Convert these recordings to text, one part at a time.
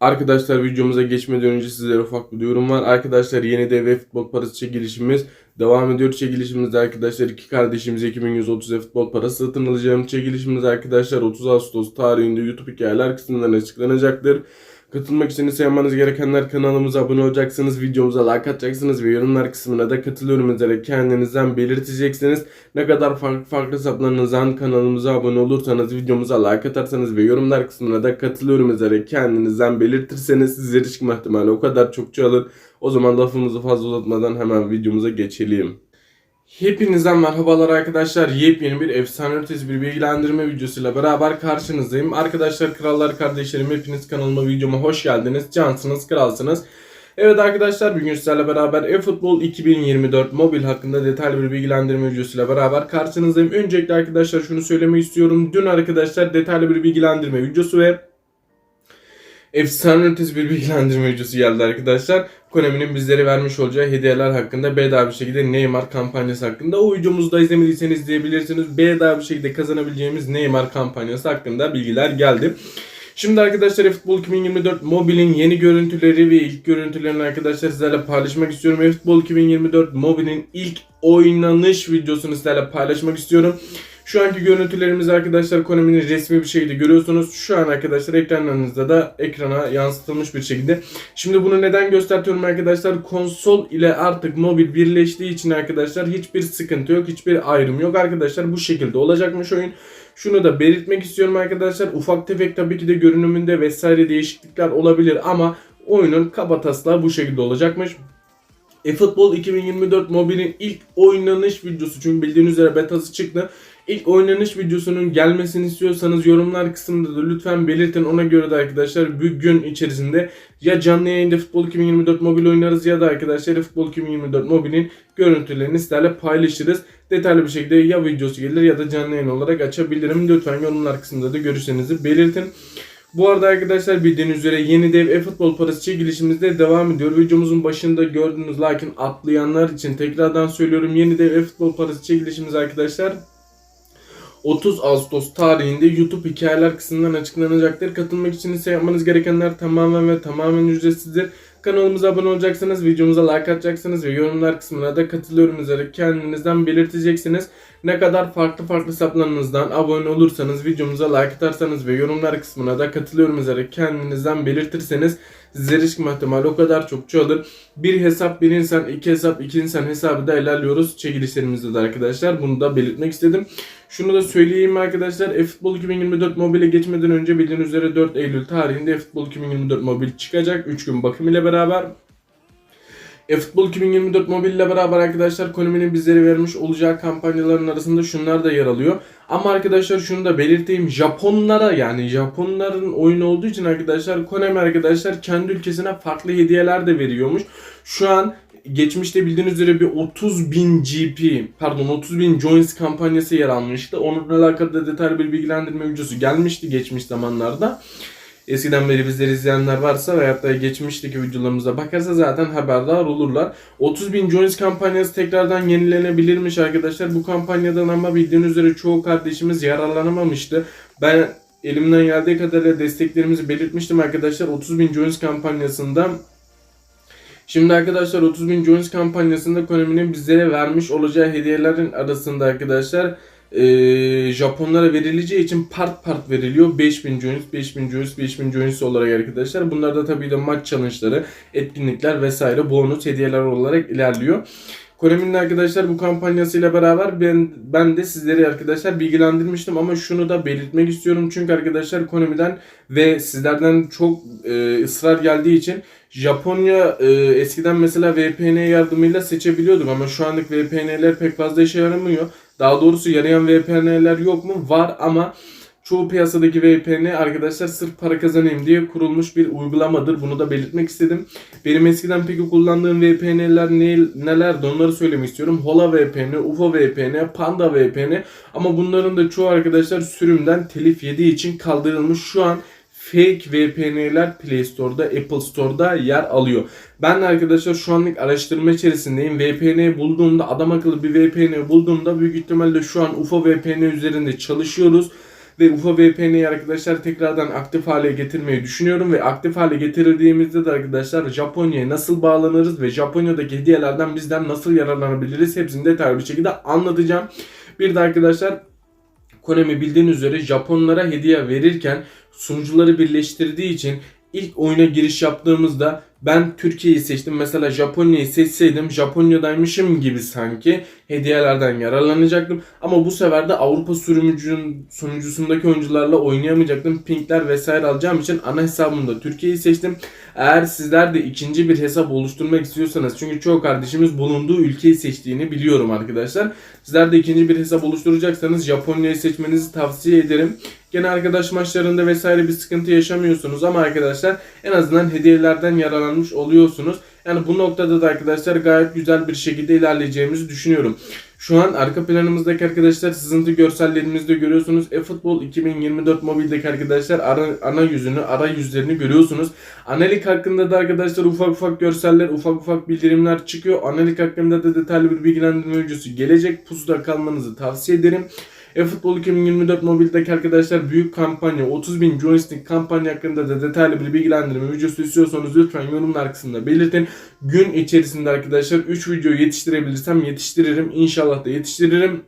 Arkadaşlar videomuza geçmeden önce sizlere ufak bir duyurum var. Arkadaşlar yeni ve futbol parası çekilişimiz devam ediyor. Çekilişimizde arkadaşlar iki kardeşimiz 2130 ev futbol parası satın alacağım. Çekilişimiz arkadaşlar 30 Ağustos tarihinde YouTube hikayeler kısmından açıklanacaktır. Katılmak için ise yapmanız gerekenler kanalımıza abone olacaksınız, videomuza like atacaksınız ve yorumlar kısmına da katılıyorum üzere kendinizden belirteceksiniz. Ne kadar farklı farklı hesaplarınızdan kanalımıza abone olursanız, videomuza like atarsanız ve yorumlar kısmına da katılıyorum üzere kendinizden belirtirseniz sizlere çıkma ihtimali o kadar çok çoğalır. O zaman lafımızı fazla uzatmadan hemen videomuza geçelim. Hepinize merhabalar arkadaşlar. Yepyeni bir efsane ötesi bir bilgilendirme videosuyla beraber karşınızdayım. Arkadaşlar, krallar, kardeşlerim hepiniz kanalıma videoma hoş geldiniz. Cansınız, kralsınız. Evet arkadaşlar bugün sizlerle beraber eFootball 2024 mobil hakkında detaylı bir bilgilendirme videosuyla beraber karşınızdayım. Öncelikle arkadaşlar şunu söylemek istiyorum. Dün arkadaşlar detaylı bir bilgilendirme videosu ve efsane ötesi bir bilgilendirme videosu geldi arkadaşlar. Konami'nin bizlere vermiş olacağı hediyeler hakkında bedava bir şekilde Neymar kampanyası hakkında. O videomuzu da izlemediyseniz izleyebilirsiniz. Bedava bir şekilde kazanabileceğimiz Neymar kampanyası hakkında bilgiler geldi. Şimdi arkadaşlar Futbol 2024 mobilin yeni görüntüleri ve ilk görüntülerini arkadaşlar sizlerle paylaşmak istiyorum. Futbol 2024 mobilin ilk oynanış videosunu sizlerle paylaşmak istiyorum. Şu anki görüntülerimizi arkadaşlar Konami'nin resmi bir şekilde görüyorsunuz. Şu an arkadaşlar ekranlarınızda da ekrana yansıtılmış bir şekilde. Şimdi bunu neden gösteriyorum arkadaşlar? Konsol ile artık mobil birleştiği için arkadaşlar hiçbir sıkıntı yok. Hiçbir ayrım yok arkadaşlar. Bu şekilde olacakmış oyun. Şunu da belirtmek istiyorum arkadaşlar. Ufak tefek tabii ki de görünümünde vesaire değişiklikler olabilir ama oyunun kaba taslağı bu şekilde olacakmış. eFootball 2024 mobilin ilk oynanış videosu çünkü bildiğiniz üzere betası çıktı. İlk oynanış videosunun gelmesini istiyorsanız yorumlar kısmında da lütfen belirtin. Ona göre de arkadaşlar bir gün içerisinde ya canlı yayında Futbol 2024 mobil oynarız ya da arkadaşlar Futbol 2024 mobilin görüntülerini sizlerle paylaşırız. Detaylı bir şekilde ya videosu gelir ya da canlı yayın olarak açabilirim. Lütfen yorumlar kısmında da görüşlerinizi belirtin. Bu arada arkadaşlar bildiğiniz üzere yeni dev e-futbol parası çekilişimizde devam ediyor. Videomuzun başında gördüğünüz lakin atlayanlar için tekrardan söylüyorum. Yeni dev e-futbol parası çekilişimiz arkadaşlar 30 Ağustos tarihinde YouTube hikayeler kısmından açıklanacaktır. Katılmak için ise yapmanız gerekenler tamamen ve tamamen ücretsizdir. Kanalımıza abone olacaksınız, videomuza like atacaksınız ve yorumlar kısmına da katılıyorum üzere kendinizden belirteceksiniz. Ne kadar farklı farklı hesaplarınızdan abone olursanız, videomuza like atarsanız ve yorumlar kısmına da katılıyorum üzere kendinizden belirtirseniz sizlere çıkma ihtimali o kadar çok çoğalır. Bir hesap bir insan, iki hesap iki insan hesabı da ilerliyoruz çekilişlerimizde de arkadaşlar. Bunu da belirtmek istedim. Şunu da söyleyeyim arkadaşlar. eFootball 2024 mobile geçmeden önce bildiğiniz üzere 4 Eylül tarihinde eFootball 2024 mobil çıkacak. 3 gün bakım ile beraber. eFootball 2024 mobil ile beraber arkadaşlar Konami'nin bizlere vermiş olacağı kampanyaların arasında şunlar da yer alıyor. Ama arkadaşlar şunu da belirteyim. Japonlara yani Japonların oyunu olduğu için arkadaşlar Konami arkadaşlar kendi ülkesine farklı hediyeler de veriyormuş. Şu an geçmişte bildiğiniz üzere bir 30 bin GP pardon 30 bin joins kampanyası yer almıştı. Onunla alakalı da detaylı bir bilgilendirme videosu gelmişti geçmiş zamanlarda. Eskiden beri bizleri izleyenler varsa veyahut da geçmişteki videolarımıza bakarsa zaten haberdar olurlar. 30 bin joins kampanyası tekrardan yenilenebilirmiş arkadaşlar. Bu kampanyadan ama bildiğiniz üzere çoğu kardeşimiz yararlanamamıştı. Ben elimden geldiği kadarıyla desteklerimizi belirtmiştim arkadaşlar. 30 bin joins kampanyasında Şimdi arkadaşlar 30 bin joins kampanyasında Konami'nin bizlere vermiş olacağı hediyelerin arasında arkadaşlar e, Japonlara verileceği için part part veriliyor. 5000 joins, 5000 joins, 5000 joins olarak arkadaşlar. Bunlar da tabii de maç challenge'ları, etkinlikler vesaire bonus hediyeler olarak ilerliyor. Konami'nin arkadaşlar bu kampanyasıyla beraber ben, ben de sizleri arkadaşlar bilgilendirmiştim ama şunu da belirtmek istiyorum. Çünkü arkadaşlar Konami'den ve sizlerden çok e, ısrar geldiği için Japonya e, eskiden mesela VPN yardımıyla seçebiliyorduk ama şu anlık VPN'ler pek fazla işe yaramıyor. Daha doğrusu yarayan VPN'ler yok mu? Var ama çoğu piyasadaki VPN arkadaşlar sırf para kazanayım diye kurulmuş bir uygulamadır. Bunu da belirtmek istedim. Benim eskiden peki kullandığım VPN'ler ne, nelerdi onları söylemek istiyorum. Hola VPN, UFO VPN, Panda VPN ama bunların da çoğu arkadaşlar sürümden telif yediği için kaldırılmış. Şu an fake VPN'ler Play Store'da, Apple Store'da yer alıyor. Ben de arkadaşlar şu anlık araştırma içerisindeyim. VPN bulduğumda, adam akıllı bir VPN bulduğumda büyük ihtimalle şu an UFO VPN üzerinde çalışıyoruz. Ve UFA VPN'yi arkadaşlar tekrardan aktif hale getirmeyi düşünüyorum. Ve aktif hale getirildiğimizde de arkadaşlar Japonya'ya nasıl bağlanırız ve Japonya'daki hediyelerden bizden nasıl yararlanabiliriz hepsini detaylı bir şekilde anlatacağım. Bir de arkadaşlar Konami bildiğiniz üzere Japonlara hediye verirken sunucuları birleştirdiği için ilk oyuna giriş yaptığımızda ben Türkiye'yi seçtim. Mesela Japonya'yı seçseydim Japonya'daymışım gibi sanki hediyelerden yararlanacaktım. Ama bu sefer de Avrupa sürümcünün sunucusundaki oyuncularla oynayamayacaktım. Pinkler vesaire alacağım için ana hesabımda Türkiye'yi seçtim. Eğer sizler de ikinci bir hesap oluşturmak istiyorsanız çünkü çoğu kardeşimiz bulunduğu ülkeyi seçtiğini biliyorum arkadaşlar. Sizler de ikinci bir hesap oluşturacaksanız Japonya'yı seçmenizi tavsiye ederim. Gene arkadaş maçlarında vesaire bir sıkıntı yaşamıyorsunuz ama arkadaşlar en azından hediyelerden yararlanmış oluyorsunuz. Yani bu noktada da arkadaşlar gayet güzel bir şekilde ilerleyeceğimizi düşünüyorum. Şu an arka planımızdaki arkadaşlar sızıntı görsellerimizde görüyorsunuz. eFootball 2024 mobildeki arkadaşlar ara, ana yüzünü, ara yüzlerini görüyorsunuz. Analik hakkında da arkadaşlar ufak ufak görseller, ufak ufak bildirimler çıkıyor. Analik hakkında da detaylı bir bilgilendirme videosu gelecek. Pusuda kalmanızı tavsiye ederim. eFootball 2024 mobildeki arkadaşlar büyük kampanya 30.000 joystick kampanya hakkında da detaylı bir bilgilendirme videosu istiyorsanız lütfen yorumlar kısmında belirtin. Gün içerisinde arkadaşlar 3 video yetiştirebilirsem yetiştiririm. İnşallah da yetiştiririm.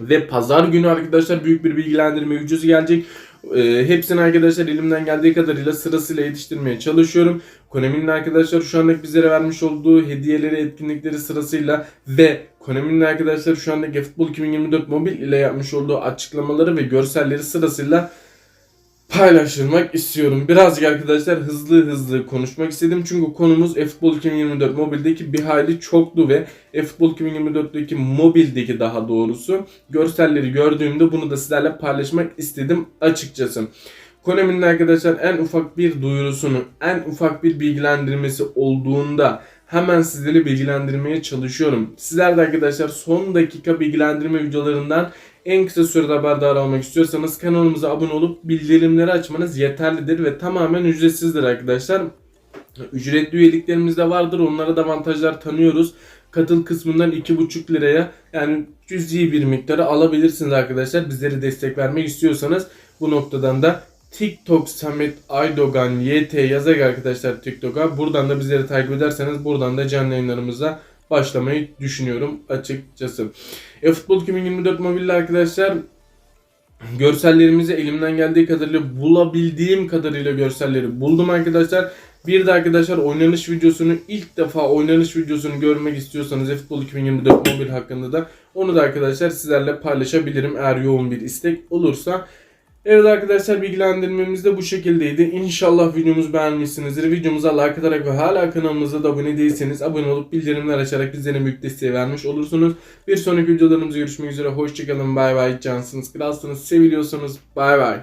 Ve pazar günü arkadaşlar büyük bir bilgilendirme videosu gelecek. Ee, hepsini arkadaşlar elimden geldiği kadarıyla sırasıyla yetiştirmeye çalışıyorum. Konami'nin arkadaşlar şu andaki bizlere vermiş olduğu hediyeleri, etkinlikleri sırasıyla ve Konami'nin arkadaşlar şu andaki Futbol 2024 mobil ile yapmış olduğu açıklamaları ve görselleri sırasıyla paylaşılmak istiyorum. Birazcık arkadaşlar hızlı hızlı konuşmak istedim. Çünkü konumuz eFootball 2024 mobildeki bir hayli çoktu ve eFootball 2024'teki mobildeki daha doğrusu görselleri gördüğümde bunu da sizlerle paylaşmak istedim açıkçası. Konami'nin arkadaşlar en ufak bir duyurusunu, en ufak bir bilgilendirmesi olduğunda hemen sizleri bilgilendirmeye çalışıyorum. Sizler de arkadaşlar son dakika bilgilendirme videolarından en kısa sürede haberdar olmak istiyorsanız kanalımıza abone olup bildirimleri açmanız yeterlidir ve tamamen ücretsizdir arkadaşlar. Ücretli üyeliklerimiz de vardır. Onlara da avantajlar tanıyoruz. Katıl kısmından 2,5 liraya yani cüzi bir miktarı alabilirsiniz arkadaşlar. Bizlere destek vermek istiyorsanız bu noktadan da TikTok Samet Aydogan YT yazarak arkadaşlar TikTok'a. Buradan da bizleri takip ederseniz buradan da canlı yayınlarımıza başlamayı düşünüyorum açıkçası. eFootball 2024 mobilde arkadaşlar görsellerimizi elimden geldiği kadarıyla bulabildiğim kadarıyla görselleri buldum arkadaşlar. Bir de arkadaşlar oynanış videosunu ilk defa oynanış videosunu görmek istiyorsanız eFootball 2024 mobil hakkında da onu da arkadaşlar sizlerle paylaşabilirim eğer yoğun bir istek olursa. Evet arkadaşlar bilgilendirmemiz de bu şekildeydi. İnşallah videomuzu beğenmişsinizdir. Videomuza like atarak ve hala kanalımıza da abone değilseniz abone olup bildirimler açarak bizlere büyük desteği vermiş olursunuz. Bir sonraki videolarımızda görüşmek üzere. Hoşçakalın. Bay bay. Cansınız. Kralsınız. Seviliyorsunuz. Bay bay.